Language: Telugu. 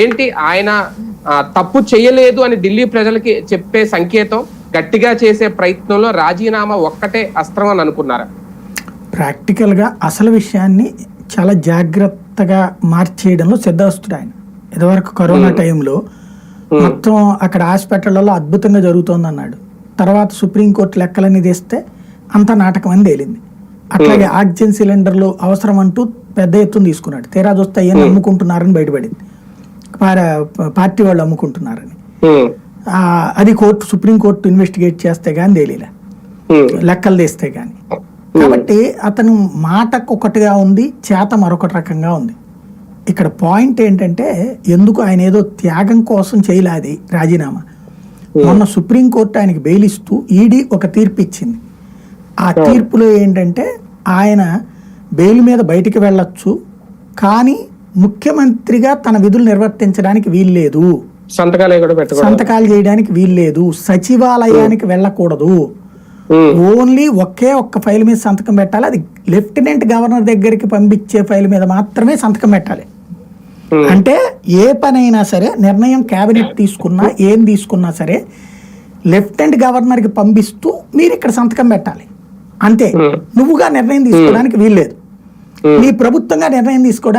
ఏంటి ఆయన తప్పు చేయలేదు అని ఢిల్లీ ప్రజలకి చెప్పే సంకేతం గట్టిగా చేసే ప్రయత్నంలో రాజీనామా ఒక్కటే అస్త్రం అని అనుకున్నారా? ప్రాక్టికల్గా అసలు విషయాన్ని చాలా జాగ్రత్తగా మార్చేయడంలో సిద్ధవస్తుడు ఆయన. ఇదివరకు కరోనా టైంలో మొత్తం అక్కడ హాస్పిటళ్ళలో అద్భుతంగా జరుగుతోంది అన్నాడు తర్వాత సుప్రీంకోర్టు లెక్కలన్నీ తీస్తే అంతా నాటకం అని తేలింది. అట్లాగే ఆక్సిజన్ సిలిండర్లు అవసరం అంటూ పెద్ద ఎత్తున తీసుకున్నాడు. తీరా చూస్తే అయ్యని అమ్ముకుంటున్నారని బయటపడింది. పార్టీ వాళ్ళు అమ్ముకుంటున్నారని. అది కోర్టు సుప్రీంకోర్టు ఇన్వెస్టిగేట్ చేస్తే కానీ తేలిలే లెక్కలు తీస్తే గాని. కాబట్టి అతను మాటకు ఒకటిగా ఉంది చేత మరొకటి రకంగా ఉంది. ఇక్కడ పాయింట్ ఏంటంటే ఎందుకు ఆయన ఏదో త్యాగం కోసం చేయలేది రాజీనామా. మొన్న సుప్రీంకోర్టు ఆయనకి బెయిల్ ఇస్తూ ఈడీ ఒక తీర్పు ఇచ్చింది. ఆ తీర్పులో ఏంటంటే ఆయన బెయిల్ మీద బయటికి వెళ్ళొచ్చు కానీ ముఖ్యమంత్రిగా తన విధులు నిర్వర్తించడానికి వీల్లేదు. సంతకాలే కూడా సంతకాలు చేయడానికి వీల్లేదు. సచివాలయానికి వెళ్ళకూడదు. ఓన్లీ ఒకే ఒక్క ఫైల్ మీద సంతకం పెట్టాలి. అది లెఫ్టినెంట్ గవర్నర్ దగ్గరికి పంపించే ఫైల్ మీద మాత్రమే సంతకం పెట్టాలి. అంటే ఏ పనైనా సరే నిర్ణయం కేబినెట్ తీసుకున్నా ఏం తీసుకున్నా సరే లెఫ్టినెంట్ గవర్నర్కి పంపిస్తూ మీరు ఇక్కడ సంతకం పెట్టాలి. అంతే. నువ్వుగా నిర్ణయం తీసుకోవడానికి వీల్లేదు. నీ ప్రభుత్వంగా నిర్ణయం తీసుకోవడానికి